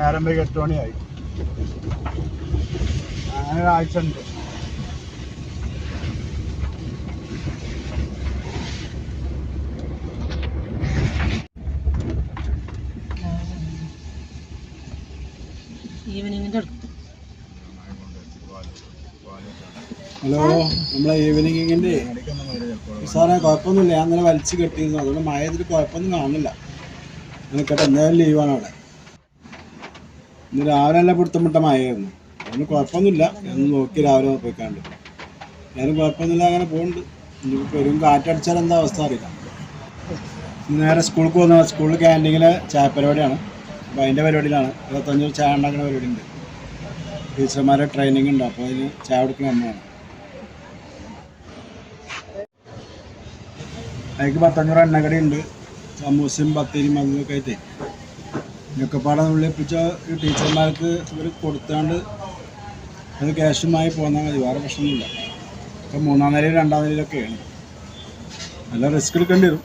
നേരം പോയി എട്ട് മണിയായി. അങ്ങനെ ഒരാഴ്ച ഉണ്ട്. ഈവനിങ്ങിന്റെ ഹലോ നമ്മളെ ഈവനിങ്ങിന്റെ സാറേ കുഴപ്പമൊന്നുമില്ല. ഞാൻ ഇന്നലെ വലിച്ചു കെട്ടിയിരുന്നു. അതുകൊണ്ട് മഴ ഇതിൽ കുഴപ്പമൊന്നും കാണുന്നില്ല. നിനക്കട്ടെ എന്തായാലും ലീവാണ് അവിടെ. ഇന്ന് രാവിലെ എല്ലാം പിടുത്തമിട്ട മഴയായിരുന്നു. അതിന് കുഴപ്പമൊന്നുമില്ല. ഞാൻ നോക്കി രാവിലെ പോയിക്കാണ്ട്. ഞാനും കുഴപ്പമൊന്നുമില്ല അങ്ങനെ പോകുന്നുണ്ട് ഇനിയിപ്പോൾ പെരും കാറ്റടിച്ചാൽ എന്താ അവസ്ഥ അറിയില്ല. നേരെ സ്കൂളിൽ പോകുന്ന സ്കൂളിൽ ക്യാന്റീനിലെ ചായ പരിപാടിയാണ്. അപ്പോൾ അതിന്റെ പരിപാടിയിലാണ്. ഇരുപത്തഞ്ച് ചായ ഉണ്ടാക്കുന്ന പരിപാടി ഉണ്ട് ടീച്ചർമാരെ ട്രെയിനിങ് ഉണ്ട്. അപ്പോൾ അതിന് ചായ കൊടുക്കുന്ന അമ്മയാണ് അതിക്ക് പത്തഞ്ഞൂറ് എണ്ണക്കടി ഉണ്ട്. സമൂസയും പത്തിരിയും അതൊക്കെ ആയിട്ട്. ഇതൊക്കെ പാടെ ഉള്ളിപ്പിച്ച ഈ ടീച്ചർമാർക്ക് ഇവർ കൊടുത്താണ്ട് അത് ക്യാഷുമായി പോന്നാൽ മതി വേറെ പ്രശ്നമൊന്നുമില്ല. ഇപ്പം മൂന്നാം നിലയിൽ രണ്ടാം നിലയിലൊക്കെയാണ്. നല്ല റിസ്ക് എടുക്കേണ്ടി വരും.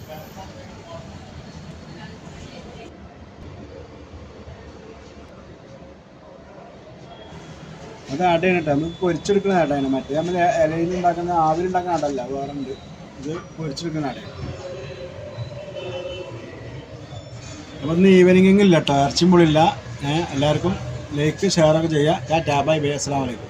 അത് അടയാണ് കേട്ടോ. നമുക്ക് പൊരിച്ചെടുക്കുന്ന അടയാണ് മറ്റേ നമ്മൾ ഇലയിൽ ഉണ്ടാക്കുന്ന ആവിലുണ്ടാക്കുന്ന ആടല്ല വേറെ ഉണ്ട്. ഇത് പൊരിച്ചെടുക്കുന്ന അടയാണ് അപ്പം ഇന്ന് ഈവനിങ് ഇല്ല കേട്ടോ ഇറച്ചിയും എല്ലാവർക്കും ലൈക്ക് ഷെയറൊക്കെ ചെയ്യുക ടാ ബൈ ബൈ അസ്സാം വലൈക്കും